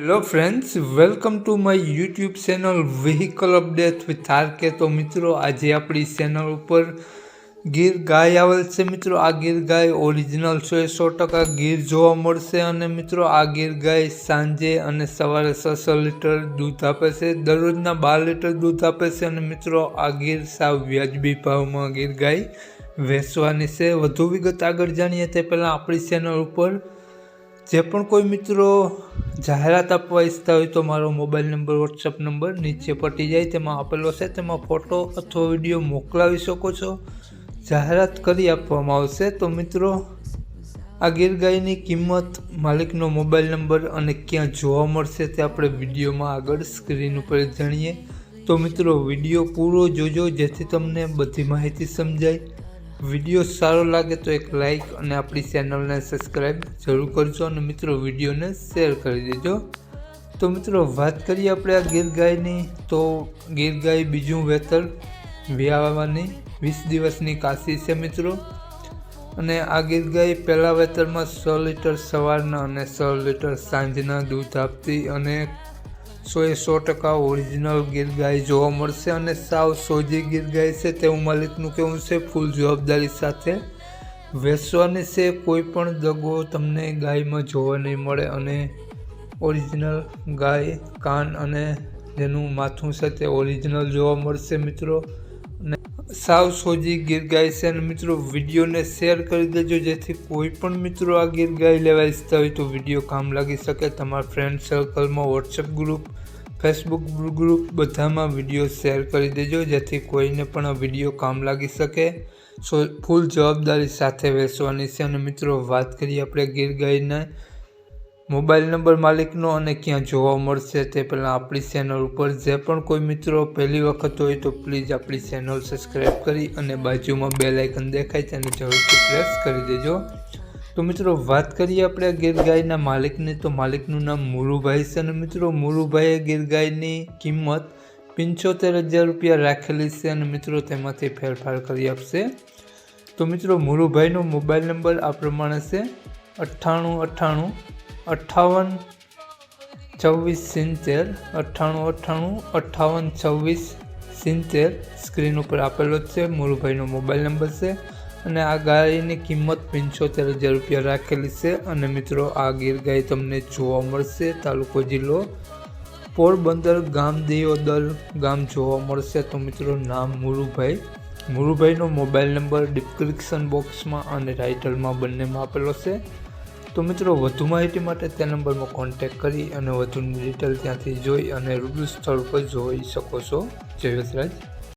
Hello friends welcome to my YouTube channel vehicle update with RK તો મિત્રો, આજે આપણી ચેનલ ઉપર ગીર ગાય આવેલ છે. મિત્રો, આ ગીર ગાય ઓરિજિનલ સો સો ટકા ગીર જોવા મળશે અને મિત્રો, આ ગીર ગાય સાંજે અને સવારે છસો લીટર દૂધ આપે છે. દરરોજના બાર લીટર દૂધ આપે છે અને મિત્રો, આ ગીર સાવ વ્યાજબી ભાવમાં ગીર ગાય વેચવાની છે. વધુ વિગત આગળ જાણીએ તે પહેલાં આપણી ચેનલ ઉપર જે પણ કોઈ મિત્રો જાહેરાત આપવા ઈચ્છતા હોય તો મારો મોબાઈલ નંબર વોટ્સઅપ નંબર નીચે પટી જાય. તેમાં આપેલો છે. તેમાં ફોટો અથવા વીડિયો મોકલાવી શકો છો. જાહેરાત કરી આપવામાં આવશે. તો મિત્રો, આ ગીર ગાયની કિંમત, માલિકનો મોબાઈલ નંબર અને ક્યાં જોવા મળશે તે આપણે વિડીયોમાં આગળ સ્ક્રીન ઉપર જાણીએ. તો મિત્રો, વીડિયો પૂરો જોજો જેથી તમને બધી માહિતી સમજાય. વીડિયો સારો લાગે તો એક લાઈક અને આપણી ચેનલને સબસ્ક્રાઈબ જરૂર કરજો અને મિત્રો વિડીયોને શેર કરી દેજો. તો મિત્રો, વાત કરીએ આપણે આ ગીર ગાયની તો ગીર ગાય બીજું વેતર વ્યાવાની વીસ દિવસની કાશી છે મિત્રો. અને આ ગીર ગાય પહેલાં વેતરમાં સો લીટર સવારના અને સો લીટર સાંજના દૂધ આપતી અને સો એ સો ટકા ઓરિજિનલ ગીર ગાય જોવા મળશે અને સાવ સોજી ગીર ગાય છે તેવું માલિકનું કહેવું છે. ફૂલ જવાબદારી સાથે વેચવાની છે, કોઈ પણ દગો તમને ગાયમાં જોવા નહીં મળે અને ઓરિજિનલ ગાય કાન અને જેનું માથું છે તે ઓરિજિનલ જોવા મળશે મિત્રો. સાવ સોજી ગીર ગાય છે અને મિત્રો વિડીયોને શેર કરી દેજો, જેથી કોઈ પણ મિત્રો આ ગીર ગાય લેવા ઈચ્છતા હોય તો વીડિયો કામ લાગી શકે. તમારા ફ્રેન્ડ સર્કલમાં વોટ્સએપ ગ્રુપ ફેસબુક ગ્રુપ બધામાં વીડિયો શેર કરી દેજો, જેથી કોઈને પણ આ વીડિયો કામ લાગી શકે. સો, ફૂલ જવાબદારી સાથે વેચવાની છે અને મિત્રો વાત કરીએ આપણે ગીર ગાયના મોબાઈલ નંબર માલિકનો અને ક્યાં જોવા મળશે તે પહેલાં આપણી ચેનલ ઉપર જે પણ કોઈ મિત્રો પહેલી વખત હોય તો પ્લીઝ આપણી ચેનલ સબસ્ક્રાઈબ કરી અને બાજુમાં બે લાઇકન દેખાય તેને જરૂરથી પ્રેસ કરી દેજો. તો મિત્રો, વાત કરીએ આપણે ગીર ગાયના માલિકની. તો માલિકનું નામ મુરુભાઈ છે અને મિત્રો, મુરુભાઈએ ગીર ગાયની કિંમત પંચોતેર હજાર રૂપિયા રાખેલી છે અને મિત્રો તેમાંથી ફેરફાર કરી આપશે. તો મિત્રો, મુરુભાઈનો મોબાઈલ નંબર આ પ્રમાણે છે. અઠ્ઠાણું અઠ્ઠાણું અઠ્ઠાવન છવ્વીસ સિત્તેર અઠ્ઠાણું અઠ્ઠાણું, અઠ્ઠાવન છવ્વીસ સિત્તેર સ્ક્રીન ઉપર આપેલો જ છે. મુરુભાઈનો મોબાઈલ નંબર છે અને આ ગાયની કિંમત પંચોતેર હજાર રૂપિયા રાખેલી છે. અને મિત્રો, આ ગીર ગાય તમને જોવા મળશે. તાલુકો જિલ્લો પોરબંદર ગામ દિયોદર ગામ જોવા મળશે. તો મિત્રો, નામ મુરુભાઈ. મુરુભાઈનો મોબાઈલ નંબર ડિસ્ક્રિપ્શન બોક્સમાં અને ટાઇટલમાં બંનેમાં આપેલો છે. તો મિત્રો, વધુ માહિતી માટે તે નંબરમાં કોન્ટેક કરી અને વધુની ડિટેલ ત્યાંથી જોઈ અને રૂબરૂ સ્થળ પર જોઈ શકો છો. જય